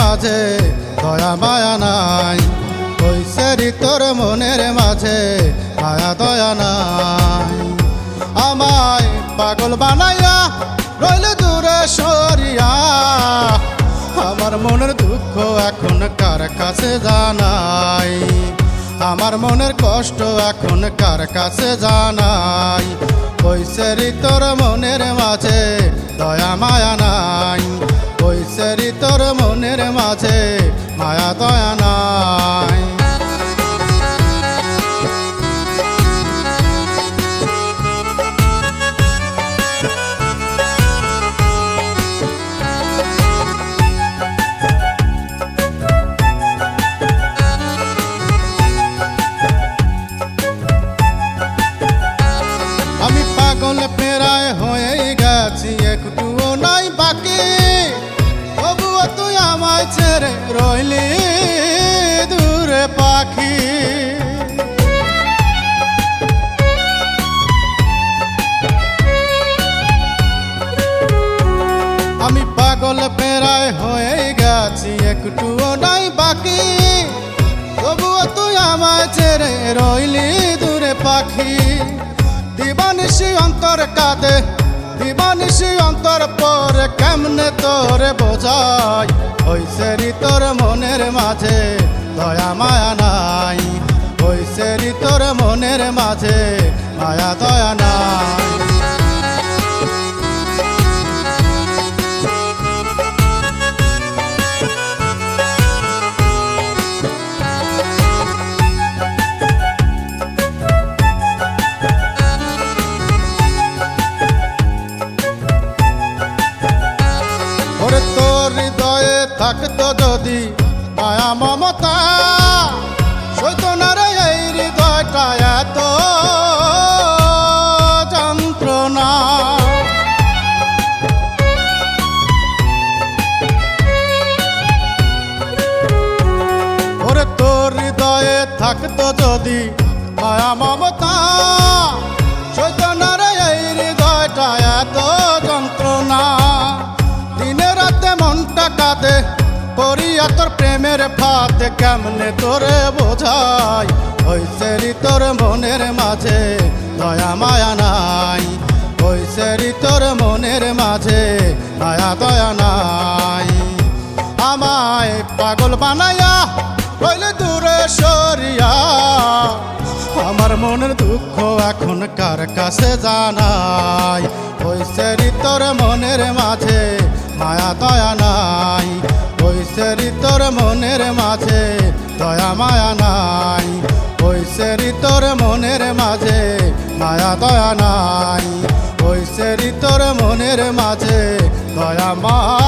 মাঝে, দয়া, মায়া নাই। কৈসেরি তোর মনের মাঝে, মায়া, দয়া নাই। আমায় পাগল বানাইয়া রইলে দূরে সরিয়া, আমার মনের দুঃখ এখন কার কাছে জানাই? আমার মনের কষ্ট এখন কার কাছে জানাই? কৈসেরি তোর মনের মাঝে, দয়া, মায়া মাঝে মায়া দয়া আমায় ছেড়ে রইলি দূরে পাখি। আমি পাগল পেরায় হয়ে গেছি, একটুও নাই বাকি। তবুও তুই আমায় ছেড়ে রইলি দূরে পাখি। দিবানিসি অন্তর কাঁদে দিবানিসি অন্তর পরে কেমনে তোরে বোঝাই? হইসেরি তোর মনের মাঝে দয়া, মায়া নাই। হইসেরি তোর মনের মাঝে মায়া, দয়া নাই থাকতো যদি মায়া মমতা সৈতনারে এই হৃদয়টা এত যন্ত্রণা। ওরে তোর হৃদয়ে থাকতো যদি মায়া মমতা পড়িয়া তোর প্রেমের ফাতে কেমনে তোরে বোঝাই? হইসেরি তোর মনের মাঝে দয়া, মায়া নাই। হইসেরি তোর মনের মাঝে মায়া দয়া নাই। আমায় পাগল বানাইয়া রইলে দূরে সরিয়া। আমার মনের দুঃখ এখন কার কাছে জানাই? ওই সেরি তোর মনের মাঝে মায়া দয়া নাই। তোর মনের মাঝে, দয়া মায়া নাই। ওই সেরি তোর মনের মাঝে, মায়া দয়া নাই। ওই সেরি তোর মনের মাঝে, দয়া মায়া